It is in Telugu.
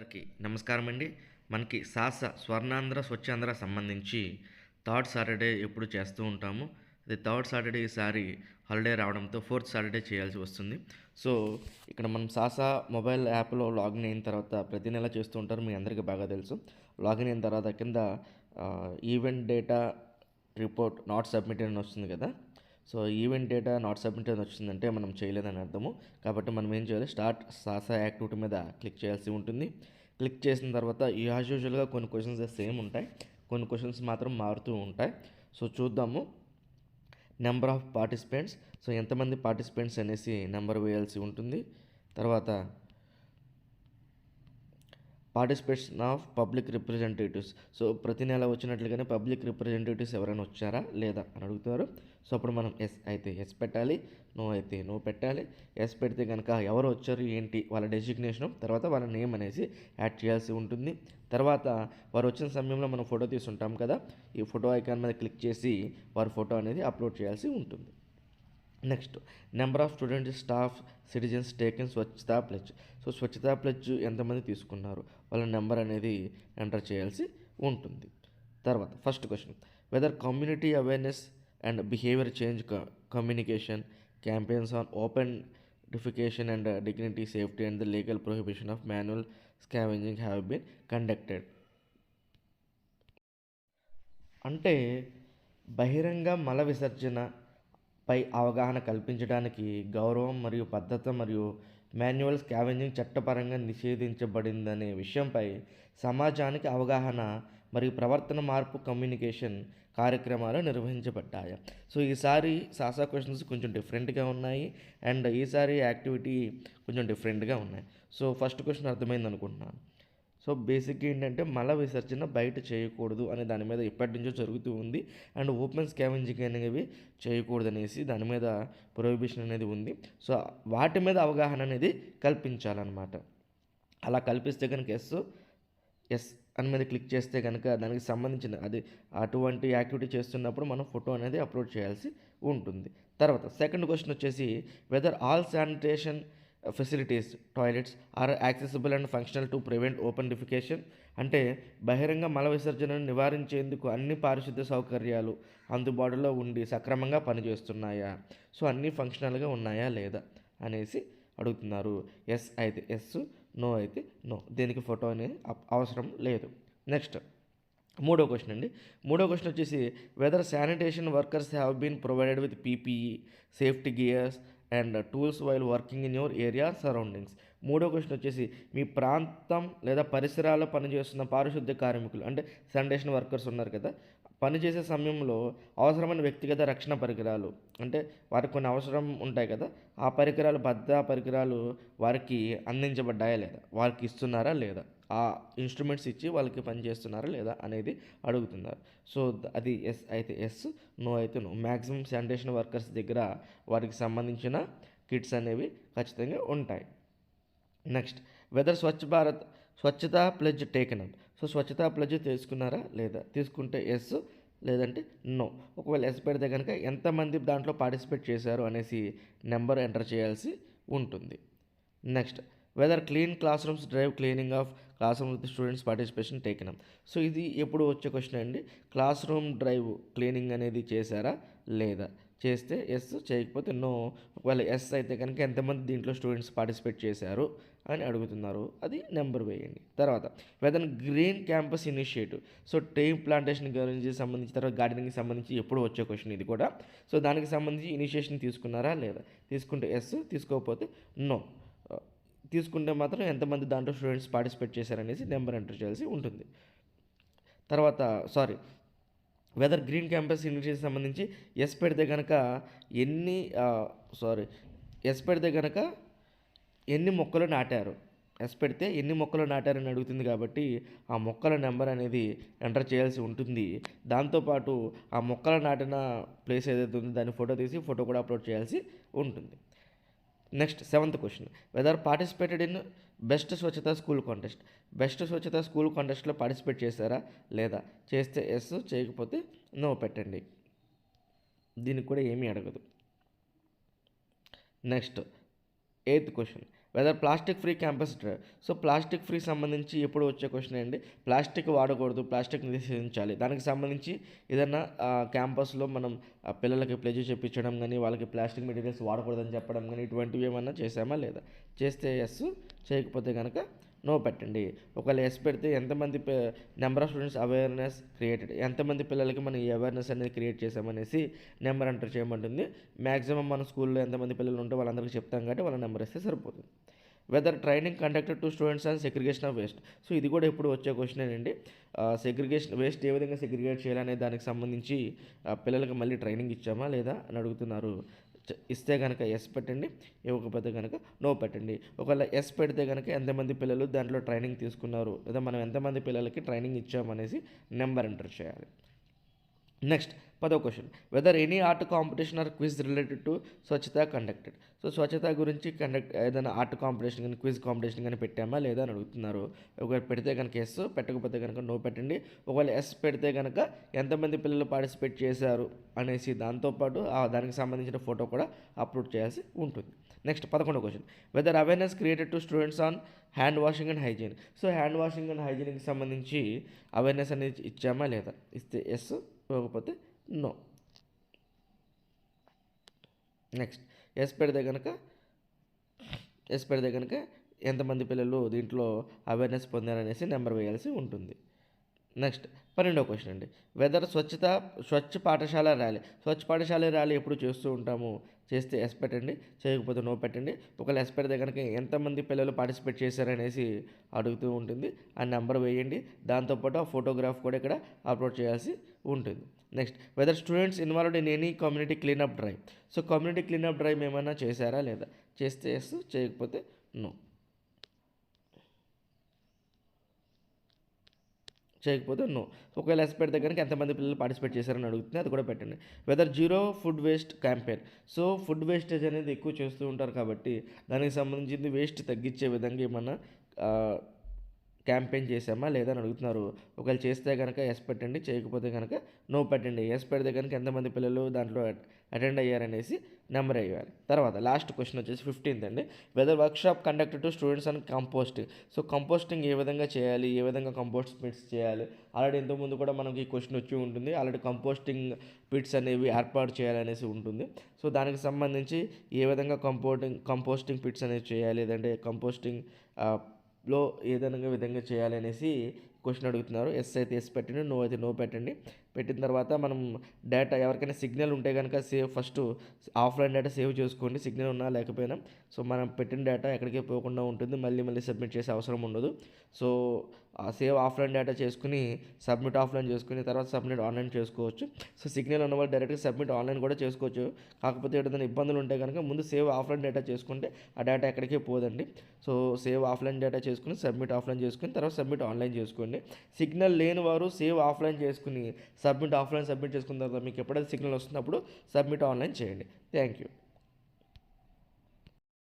అందరికీ నమస్కారం అండి మనకి సాస స్వర్ణాంధ్ర స్వచ్ఛాంధ్ర సంబంధించి థర్డ్ సాటర్డే ఎప్పుడు చేస్తూ ఉంటాము. అది థర్డ్ సాటర్డే ఈసారి హాలిడే రావడంతో ఫోర్త్ సాటర్డే చేయాల్సి వస్తుంది. సో ఇక్కడ మనం సాసా మొబైల్ యాప్లో లాగిన్ అయిన తర్వాత ప్రతి నెల చేస్తూ ఉంటారు. మీ అందరికీ బాగా తెలుసు. లాగిన్ అయిన తర్వాత కింద event data report not submitted అని వస్తుంది కదా. So event data not submit అని వచ్చిందంటే మనం చేయలేదని అర్థము. కాబట్టి మనం ఏం చేయాలి? స్టార్ట్ సాసా యాక్టివిటీ మీద క్లిక్ చేయాల్సి ఉంటుంది. క్లిక్ చేసిన తర్వాత యాజ్ యూజువల్గా కొన్ని క్వశ్చన్స్ సేమ్ ఉంటాయి. కొన్ని క్వశ్చన్స్ మాత్రం మారుతూ ఉంటాయి. సో చూద్దాము. నెంబర్ ఆఫ్ పార్టిసిపెంట్స్ సో ఎంతమంది పార్టిసిపెంట్స్ అనేసి నెంబర్ వేయాల్సి ఉంటుంది. తర్వాత participation of public representatives. So ప్రతి నెల వచ్చినట్లుగానే పబ్లిక్ రిప్రజెంటేటివ్స్ ఎవరైనా వచ్చారా? లేదా? అని అడుగుతారు సో అప్పుడు మనం ఎస్ అయితే ఎస్ పెట్టాలి నో అయితే నో పెట్టాలి. ఎస్ పెడితే కనుక ఎవరు వచ్చారు ఏంటి వాళ్ళ డెసిగ్నేషను తర్వాత వాళ్ళ నేమ్ అనేసి యాడ్ చేయాల్సి ఉంటుంది. తర్వాత వారు వచ్చిన సమయంలో మనం ఫోటో తీసుంటాం కదా ఈ ఫోటో ఐకాన్ మీద క్లిక్ చేసి వారి ఫోటో అనేది అప్లోడ్ చేయాల్సి ఉంటుంది. Next number of students staff citizens taken Swachhata pledge so Swachhata pledge ఎంతమంది తీసుకున్నారు? వాళ్ళ నెంబర్ అనేది ఎంటర్ చేయాల్సి ఉంటుంది. తర్వాత first question. Whether community awareness and behaviour change communication campaigns on open defecation and dignity safety and the legal prohibition of manual scavenging have been conducted అంటే బహిరంగ మల విసర్జన పై అవగాహన కల్పించడానికి గౌరవం మరియు పద్ధత మరియు మాన్యువల్ స్కావెంజింగ్ చట్టపరంగా నిషేధించబడిందనే విషయంపై సమాజానికి అవగాహన మరియు ప్రవర్తన మార్పు కమ్యూనికేషన్ కార్యక్రమాలు నిర్వహించబడ్డాయి. సో ఈసారి సాసా క్వశ్చన్స్ కొంచెం డిఫరెంట్గా ఉన్నాయి అండ్ ఈసారి యాక్టివిటీ కొంచెం డిఫరెంట్గా ఉన్నాయి. సో ఫస్ట్ క్వశ్చన్ అర్థమైంది అనుకుంటున్నాను సో బేసిక్గా ఏంటంటే మల విసర్జన బయట చేయకూడదు అనే దాని మీద ఇప్పటి నుంచో జరుగుతూ ఉంది. అండ్ ఓపెన్ స్కావెంజింగ్ అనేవి చేయకూడదు అనేసి దాని మీద ప్రొహిబిషన్ అనేది ఉంది. సో వాటి మీద అవగాహన అనేది కల్పించాలన్నమాట. అలా కల్పిస్తే కనుక ఎస్ ఎస్ అని మీద క్లిక్ చేస్తే కనుక దానికి సంబంధించిన అది అటువంటి యాక్టివిటీ చేస్తున్నప్పుడు మనం ఫోటో అనేది అప్లోడ్ చేయాల్సి ఉంటుంది. తర్వాత సెకండ్ క్వశ్చన్ వచ్చేసి whether all sanitation facilities toilets are accessible and functional to prevent open defecation అంటే బహిరంగ మల విసర్జనను నివారించేందుకు అన్ని పారిశుద్ధ్య సౌకర్యాలు అందుబాటులో ఉండి సక్రమంగా పనిచేస్తున్నాయా? సో అన్నీ ఫంక్షనల్గా ఉన్నాయా లేదా అనేసి అడుగుతున్నారు. ఎస్ అయితే ఎస్ నో అయితే నో దీనికి ఫోటో అనేది అవసరం లేదు. నెక్స్ట్ మూడో క్వశ్చన్ అండి. మూడో క్వశ్చన్ వచ్చేసి whether sanitation workers have been provided with PPE safety gears and tools while working in your area surroundings మూడో క్వశ్చన్ వచ్చేసి మీ ప్రాంతం లేదా పరిసరాల్లో పనిచేస్తున్న పారిశుద్ధ్య కార్మికులు అంటే శానిటేషన్ వర్కర్స్ ఉన్నారు కదా పనిచేసే సమయంలో అవసరమైన వ్యక్తిగత రక్షణ పరికరాలు అంటే వారికి కొన్ని అవసరం ఉంటాయి కదా ఆ పరికరాలు భద్రతా పరికరాలు వారికి అందించబడ్డాయా లేదా? వారికి ఇస్తున్నారా లేదా? ఆ ఇన్స్ట్రుమెంట్స్ ఇచ్చి వాళ్ళకి పని చేస్తున్నారా లేదా అనేది అడుగుతున్నారు. సో అది ఎస్ అయితే ఎస్ నో అయితే నో. మ్యాక్సిమం శానిటేషన్ వర్కర్స్ దగ్గర వారికి సంబంధించిన కిట్స్ అనేవి ఖచ్చితంగా ఉంటాయి. Next whether Swachh Bharat Swachhata pledge taken up. So Swachhata pledge తీసుకున్నారా? లేదా? తీసుకుంటే ఎస్ లేదంటే నో ఒకవేళ ఎస్ పెడితే కనుక ఎంతమంది దాంట్లో పార్టిసిపేట్ చేశారు అనేసి నెంబర్ ఎంటర్ చేయాల్సి ఉంటుంది. Next whether clean classrooms drive cleaning of classroom with students participation taken so ఇది ఎప్పుడు వచ్చే క్వశ్చన్ అండి? క్లాస్ రూమ్ డ్రైవ్ క్లీనింగ్ అనేది చేశారా? లేదా? చేస్తే ఎస్ చేయకపోతే నో ఒకవేళ ఎస్ అయితే కనుక ఎంతమంది దీంట్లో స్టూడెంట్స్ పార్టిసిపేట్ చేశారు అని అడుగుతున్నారు. అది నెంబర్ వేయండి. తర్వాత whether green campus initiative so tree plantation గురించి సంబంధించి తర్వాత గార్డెనింగ్కి సంబంధించి ఎప్పుడు వచ్చే క్వశ్చన్ ఇది కూడా. సో దానికి సంబంధించి ఇనిషియేషన్ తీసుకున్నారా లేదా? తీసుకుంటే ఎస్ తీసుకోకపోతే నో తీసుకుంటే మాత్రం ఎంతమంది దాంట్లో స్టూడెంట్స్ పార్టిసిపేట్ చేశారనేసి నెంబర్ ఎంటర్ చేయాల్సి ఉంటుంది. తర్వాత sorry whether green campus initiative సంబంధించి ఎస్ పెడితే కనుక ఎన్ని సారీ ఎస్ పెడితే కనుక ఎన్ని మొక్కలు నాటారు? ఎస్ పెడితే ఎన్ని మొక్కలు నాటారని అడుగుతుంది కాబట్టి ఆ మొక్కల నెంబర్ అనేది ఎంటర్ చేయాల్సి ఉంటుంది. దాంతోపాటు ఆ మొక్కలు నాటిన ప్లేస్ ఏదైతే ఉందో దాన్ని ఫోటో తీసి ఫోటో కూడా అప్లోడ్ చేయాల్సి ఉంటుంది. Next seventh question. Whether participated in best Swachhata school contest. Best Swachhata school కాంటెస్ట్లో participate చేశారా? లేదా? చేస్తే ఎస్ చేయకపోతే నో పెట్టండి. దీనికి కూడా ఏమీ అడగదు. Next eighth question. Whether plastic free campus so plastic free సంబంధించి ఎప్పుడు వచ్చే క్వశ్చన్ అండి ప్లాస్టిక్ వాడకూడదు ప్లాస్టిక్ నిషేధించాలి దానికి సంబంధించి ఏదన్నా క్యాంపస్లో మనం పిల్లలకి ప్లేజ్ చెప్పించడం కానీ వాళ్ళకి ప్లాస్టిక్ మెటీరియల్స్ వాడకూడదని చెప్పడం కానీ ఇటువంటివి ఏమన్నా చేసామా లేదా? చేస్తే ఎస్ చేయకపోతే కనుక నో పెట్టండి. ఒకవేళ ఎస్ పెడితే ఎంతమంది number of students awareness created ఎంతమంది పిల్లలకి మనం ఈ అవేర్నెస్ అనేది క్రియేట్ చేసామనేసి నెంబర్ ఎంటర్ చేయమంటుంది. మ్యాక్సిమం మన స్కూల్లో ఎంతమంది పిల్లలు ఉంటే వాళ్ళందరికీ చెప్తాం కాబట్టి వాళ్ళ నెంబర్ ఇస్తే సరిపోతుంది. Whether training conducted to students and segregation of waste so ఇది కూడా ఎప్పుడు వచ్చే క్వశ్చన్ అండి. సెగ్రిగేషన్ వేస్ట్ ఏ విధంగా సెగ్రిగేట్ చేయాలనే దానికి సంబంధించి పిల్లలకి మళ్ళీ ట్రైనింగ్ ఇచ్చామా లేదా అని అడుగుతున్నారు. ఇస్తే కనుక ఎస్ పెట్టండి ఇవ్వకపోతే కనుక నో పెట్టండి. ఒకవేళ ఎస్ పెడితే కనుక ఎంతమంది పిల్లలు దాంట్లో ట్రైనింగ్ తీసుకున్నారు లేదా మనం ఎంతమంది పిల్లలకి ట్రైనింగ్ ఇచ్చామనేసి నెంబర్ ఎంటర్ చేయాలి. నెక్స్ట్ పదో question whether any art competition or quiz related to Swachhata conducted so Swachhata గురించి కండక్ట్ ఏదైనా ఆర్ట్ కాంపిటీషన్ కానీ క్విజ్ కాంపిటీషన్ కానీ పెట్టామా లేదా అని అడుగుతున్నారు. ఒకవేళ పెడితే కనుక ఎస్ పెట్టకపోతే కనుక నో పెట్టండి. ఒకవేళ ఎస్ పెడితే కనుక ఎంతమంది పిల్లలు పార్టిసిపేట్ చేశారు అనేసి దాంతోపాటు ఆ దానికి సంబంధించిన ఫోటో కూడా అప్లోడ్ చేయాల్సి ఉంటుంది. నెక్స్ట్ పదకొండో question whether awareness created to students on hand washing and hygiene so hand washing and హైజీన్కి సంబంధించి అవేర్నెస్ అనేది ఇచ్చామా లేదా? ఇస్తే ఎస్ ఇవ్వకపోతే నో నెక్స్ట్ ఎస్ పెడితే కనుక ఎస్ పెడితే కనుక ఎంతమంది పిల్లలు దీంట్లో అవేర్నెస్ పొందారనేసి నెంబర్ వేయాల్సి ఉంటుంది. నెక్స్ట్ పన్నెండో క్వశ్చన్ అండి. వెదర్ స్వచ్ఛత స్వచ్ఛ పాఠశాల ర్యాలీ. స్వచ్ఛ పాఠశాల ర్యాలీ ఎప్పుడు చేస్తూ ఉంటాము? చేస్తే ఎస్ పెట్టండి చేయకపోతే నో పెట్టండి. ఒకవేళ ఎస్ పెడితే కనుక ఎంతమంది పిల్లలు పార్టిసిపేట్ చేశారనేసి అడుగుతూ ఉంటుంది. ఆ నెంబర్ వేయండి. దాంతోపాటు ఆ ఫోటోగ్రాఫ్ కూడా ఇక్కడ అప్లోడ్ చేయాల్సి ఉంటుంది. Next whether students involved in any community cleanup drive so community cleanup drive ఏమైనా చేశారా లేదా? చేస్తే చేస్తూ చేయకపోతే నో చేయకపోతే నో ఒకవేళ ఎస్ పెడితే కనుక ఎంతమంది పిల్లలు పార్టిసిపేట్ చేశారని అడుగుతుంది అది కూడా పెట్టండి. Whether zero food waste campaign so food wastage అనేది ఎక్కువ చేస్తూ ఉంటారు కాబట్టి దానికి సంబంధించింది వేస్ట్ తగ్గించే విధంగా ఏమన్నా క్యాంపెయిన్ చేసామా లేదా అని అడుగుతున్నారు. ఒకవేళ చేస్తే కనుక ఎస్ పెట్టండి చేయకపోతే కనుక నో పెట్టండి. ఎస్ పెడితే కనుక ఎంతమంది పిల్లలు దాంట్లో అటెండ్ అయ్యారనేసి నెంబర్ అయ్యారు తర్వాత లాస్ట్ క్వశ్చన్ వచ్చేసి ఫిఫ్టీన్త్ అండి. Whether workshop conducted to students and composting so composting ఏ విధంగా చేయాలి? ఏ విధంగా కంపోస్ట్ పిట్స్ చేయాలి? ఆల్రెడీ ఇంతకుముందు కూడా మనకి ఈ క్వశ్చన్ వచ్చి ఉంటుంది. ఆల్రెడీ కంపోస్టింగ్ పిట్స్ అనేవి ఏర్పాటు చేయాలనేసి ఉంటుంది. సో దానికి సంబంధించి ఏ విధంగా కంపోటింగ్ కంపోస్టింగ్ పిట్స్ అనేవి చేయాలి? లేదంటే కంపోస్టింగ్ లో ఏదైనా విధంగా చేయాలి అనేసి క్వశ్చన్ అడుగుతున్నారు. ఎస్ అయితే ఎస్ పెట్టండి నో అయితే నో పెట్టండి. పెట్టిన తర్వాత మనం డేటా ఎవరికైనా సిగ్నల్ ఉంటే కనుక save first offline data save చేసుకోండి. సిగ్నల్ ఉన్నా లేకపోయినా. సో మనం పెట్టిన డేటా ఎక్కడికి పోకుండా ఉంటుంది. మళ్ళీ మళ్ళీ సబ్మిట్ చేసే అవసరం ఉండదు. సో ఆ సేవ్ ఆఫ్లైన్ డేటా చేసుకుని సబ్మిట్ ఆఫ్లైన్ చేసుకుని తర్వాత సబ్మిట్ ఆన్లైన్ చేసుకోవచ్చు. సో సిగ్నల్ ఉన్న వాళ్ళు డైరెక్ట్గా సబ్మిట్ ఆన్లైన్ కూడా చేసుకోవచ్చు. కాకపోతే ఏదైనా ఇబ్బందులు ఉంటే కనుక ముందు సేవ్ ఆఫ్లైన్ డేటా చేసుకుంటే ఆ డేటా ఎక్కడికి పోదండి. సో సేవ్ ఆఫ్లైన్ డేటా చేసుకుని సబ్మిట్ ఆఫ్లైన్ చేసుకుని తర్వాత సబ్మిట్ ఆన్లైన్ చేసుకోండి. సిగ్నల్ లేని వారు సేవ్ ఆఫ్లైన్ చేసుకుని సబ్మిట్ ఆఫ్లైన్ సబ్మిట్ చేసుకున్న తర్వాత మీకు ఎప్పుడైతే సిగ్నల్ వస్తున్నప్పుడు సబ్మిట్ ఆన్లైన్ చేయండి. Thank you